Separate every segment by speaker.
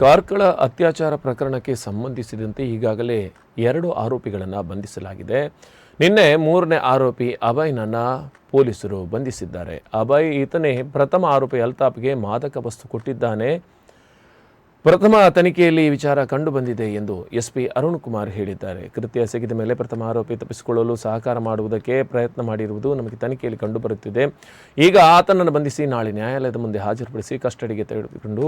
Speaker 1: ಕಾರ್ಕಳ ಅತ್ಯಾಚಾರ ಪ್ರಕರಣಕ್ಕೆ ಸಂಬಂಧಿಸಿದಂತೆ ಈಗಾಗಲೇ ಎರಡು ಆರೋಪಿಗಳನ್ನು ಬಂಧಿಸಲಾಗಿದೆ. ನಿನ್ನೆ ಮೂರನೇ ಆರೋಪಿ ಅಭಯ್ನನ್ನ ಪೊಲೀಸರು ಬಂಧಿಸಿದ್ದಾರೆ. ಅಭಯ್ ಈತನೇ ಪ್ರಥಮ ಆರೋಪಿ ಅಲ್ತಾಫ್ಗೆ ಮಾದಕ ವಸ್ತು ಕೊಟ್ಟಿದ್ದಾನೆ. ಪ್ರಥಮ ತನಿಖೆಯಲ್ಲಿ ಈ ವಿಚಾರ ಕಂಡುಬಂದಿದೆ ಎಂದು ಎಸ್ಪಿ ಅರುಣ್ ಕುಮಾರ್ ಹೇಳಿದ್ದಾರೆ. ಕೃತ್ಯ ಸಿಗಿದ ಮೇಲೆ ಪ್ರಥಮ ಆರೋಪಿ ತಪ್ಪಿಸಿಕೊಳ್ಳಲು ಸಹಕಾರ ಮಾಡುವುದಕ್ಕೆ ಪ್ರಯತ್ನ ಮಾಡಿರುವುದು ನಮಗೆ ತನಿಖೆಯಲ್ಲಿ ಕಂಡುಬರುತ್ತಿದೆ. ಈಗ ಆತನನ್ನು ಬಂಧಿಸಿ ನಾಳೆ ನ್ಯಾಯಾಲಯದ ಮುಂದೆ ಹಾಜರುಪಡಿಸಿ ಕಸ್ಟಡಿಗೆ ತೆಗೆದುಕೊಂಡು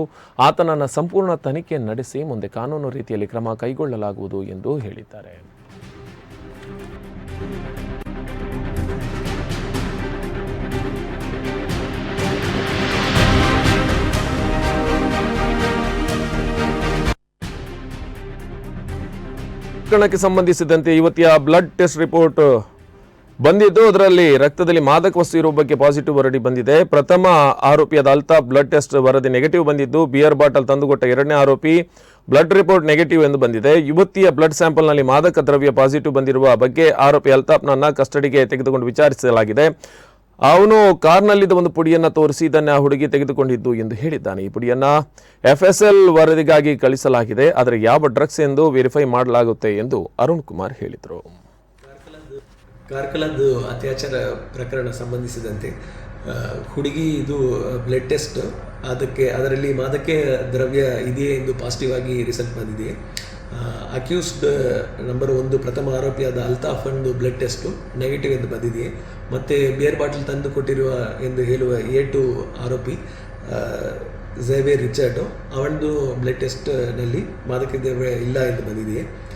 Speaker 1: ಆತನನ್ನು ಸಂಪೂರ್ಣ ತನಿಖೆ ನಡೆಸಿ ಮುಂದೆ ಕಾನೂನು ರೀತಿಯಲ್ಲಿ ಕ್ರಮ ಕೈಗೊಳ್ಳಲಾಗುವುದು ಎಂದು ಹೇಳಿದ್ದಾರೆ. ಪ್ರಕರಣಕ್ಕೆ ಸಂಬಂಧಿಸಿದಂತೆ ಇವತ್ತಿಯ ಬ್ಲಡ್ ಟೆಸ್ಟ್ ರಿಪೋರ್ಟ್ ಬಂದಿದ್ದು, ಅದರಲ್ಲಿ ರಕ್ತದಲ್ಲಿ ಮಾದಕ ವಸ್ತು ಇರುವ ಬಗ್ಗೆ ಪಾಸಿಟಿವ್ ವರದಿ ಬಂದಿದೆ. ಪ್ರಥಮ ಆರೋಪಿಯಾದ ಅಲ್ತಾಫ್ ಬ್ಲಡ್ ಟೆಸ್ಟ್ ವರದಿ ನೆಗೆಟಿವ್ ಬಂದಿದ್ದು ಬಿಯರ್ ಬಾಟಲ್ ತಂದುಕೊಟ್ಟ ಎರಡನೇ ಆರೋಪಿ ಬ್ಲಡ್ ರಿಪೋರ್ಟ್ ನೆಗೆಟಿವ್ ಎಂದು ಬಂದಿದೆ. ಯುವತಿಯ ಬ್ಲಡ್ ಸ್ಯಾಂಪಲ್ನಲ್ಲಿ ಮಾದಕ ದ್ರವ್ಯ ಪಾಸಿಟಿವ್ ಬಂದಿರುವ ಬಗ್ಗೆ ಆರೋಪಿ ಅಲ್ತಾಫ್ನನ್ನ ಕಸ್ಟಡಿಗೆ ತೆಗೆದುಕೊಂಡು ವಿಚಾರಿಸಲಾಗಿದೆ. ಅವನು ಕಾರ್ನಲ್ಲಿದ್ದ ಒಂದು ಪುಡಿಯನ್ನು ತೋರಿಸಿ ಇದನ್ನು ಹುಡುಗಿ ತೆಗೆದುಕೊಂಡಿದ್ದು ಎಂದು ಹೇಳಿದ್ದಾನೆ. ಈ ಪುಡಿಯನ್ನು ಎಫ್ ಎಸ್ ಎಲ್ ವರದಿಗಾಗಿ ಕಳಿಸಲಾಗಿದೆ. ಆದರೆ ಯಾವ ಡ್ರಗ್ಸ್ ಎಂದು ವೆರಿಫೈ ಮಾಡಲಾಗುತ್ತೆ ಎಂದು ಅರುಣ್ ಕುಮಾರ್ ಹೇಳಿದರು.
Speaker 2: ಕಾರ್ಕಳದ್ದು ಅತ್ಯಾಚಾರ ಪ್ರಕರಣ ಸಂಬಂಧಿಸಿದಂತೆ ಹುಡುಗಿ ಇದು ಬ್ಲಡ್ ಟೆಸ್ಟ್ ಅದಕ್ಕೆ, ಅದರಲ್ಲಿ ಮಾದಕ ದ್ರವ್ಯ ಇದೆಯೇ ಎಂದು ಪಾಸಿಟಿವ್ ಆಗಿ ರಿಸಲ್ಟ್ ಬಂದಿದೆ ಅಕ್ಯೂಸ್ಡ್ ನಂಬರ್ ಒಂದು ಪ್ರಥಮ ಆರೋಪಿಯಾದ ಅಲ್ತಾಫ್ ಒಂದು ಬ್ಲಡ್ ಟೆಸ್ಟು ನೆಗೆಟಿವ್ ಎಂದು ಬಂದಿದೆ. ಮತ್ತು ಬಿಯರ್ ಬಾಟಲ್ ತಂದು ಕೊಟ್ಟಿರುವ ಎಂದು ಹೇಳುವ ಎ ಟು ಆರೋಪಿ ಝೇವಿಯರ್ ರಿಚರ್ಡು ಅವನದು ಬ್ಲಡ್ ಟೆಸ್ಟ್ನಲ್ಲಿ ಮಾದಕ ದ್ರವ್ಯ ಇಲ್ಲ ಎಂದು ಬಂದಿದೆ. ಆ,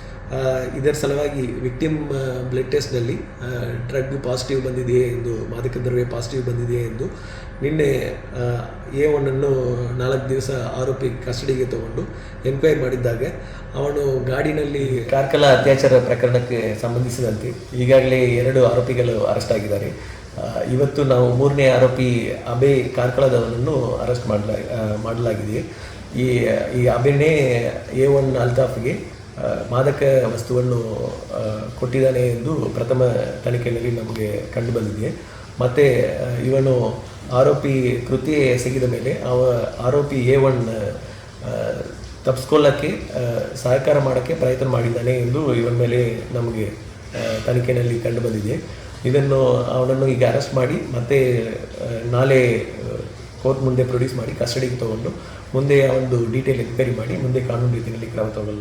Speaker 2: ಇದರ ಸಲುವಾಗಿ ವಿಕ್ಟಿಮ್ ಬ್ಲಡ್ ಟೆಸ್ಟ್ನಲ್ಲಿ ಡ್ರಗ್ ಪಾಸಿಟಿವ್ ಬಂದಿದೆಯೇ ಎಂದು, ಮಾದಕ ದ್ರವ್ಯ ಪಾಸಿಟಿವ್ ಬಂದಿದೆಯೇ ಎಂದು ನಿನ್ನೆ ಎ ಒನ್ನನ್ನು ನಾಲ್ಕು ದಿವಸ ಆರೋಪಿ ಕಸ್ಟಡಿಗೆ ತಗೊಂಡು ಎನ್ಕ್ವೈರಿ ಮಾಡಿದ್ದಾಗ. ಅವನು ಗಾಡಿನಲ್ಲಿ ಕಾರ್ಕಲ ಅತ್ಯಾಚಾರ ಪ್ರಕರಣಕ್ಕೆ ಸಂಬಂಧಿಸಿದಂತೆ ಈಗಾಗಲೇ ಎರಡು ಆರೋಪಿಗಳು ಅರೆಸ್ಟ್ ಆಗಿದ್ದಾರೆ. ಇವತ್ತು ನಾವು ಮೂರನೇ ಆರೋಪಿ ಅಬೆ ಕಾರ್ಕಳದವನನ್ನು ಅರೆಸ್ಟ್ ಮಾಡಲಾ ಮಾಡಲಾಗಿದೆ. ಈ ಈ ಅಬೆನೇ ಎ ಒನ್ ಅಲ್ತಾಫ್ಗೆ ಮಾದಕ ವಸ್ತುವನ್ನು ಕೊಟ್ಟಿದ್ದಾನೆ ಎಂದು ಪ್ರಥಮ ತನಿಖೆಯಲ್ಲಿ ನಮಗೆ ಕಂಡುಬಂದಿದೆ. ಮತ್ತು ಇವನು ಆರೋಪಿ ಕೃತಿ ಎಸಗಿದ ಮೇಲೆ ಅವ, ಆರೋಪಿ ಎ ಒನ್ ತಪ್ಪಿಸ್ಕೊಳ್ಳೋಕ್ಕೆ ಸಹಕಾರ ಮಾಡೋಕ್ಕೆ ಪ್ರಯತ್ನ ಮಾಡಿದ್ದಾನೆ ಎಂದು ಇವನ ಮೇಲೆ ನಮಗೆ ತನಿಖೆಯಲ್ಲಿ ತನಿಖೆಯಲ್ಲಿ ಕಂಡುಬಂದಿದೆ. ಇದನ್ನು ಅವನನ್ನು ಈಗ ಅರೆಸ್ಟ್ ಮಾಡಿ, ಮತ್ತೆ ನಾಳೆ ಕೋರ್ಟ್ ಮುಂದೆ ಪ್ರೊಡ್ಯೂಸ್ ಮಾಡಿ, ಕಸ್ಟಡಿಗೆ ತಗೊಂಡು, ಮುಂದೆ ಒಂದು ಡೀಟೇಲ್ ಎನ್ಕ್ವೈರಿ ಮಾಡಿ, ಮುಂದೆ ಕಾನೂನು ರೀತಿಯಲ್ಲಿ ಕ್ರಮ ತಗೊಳ್ಳ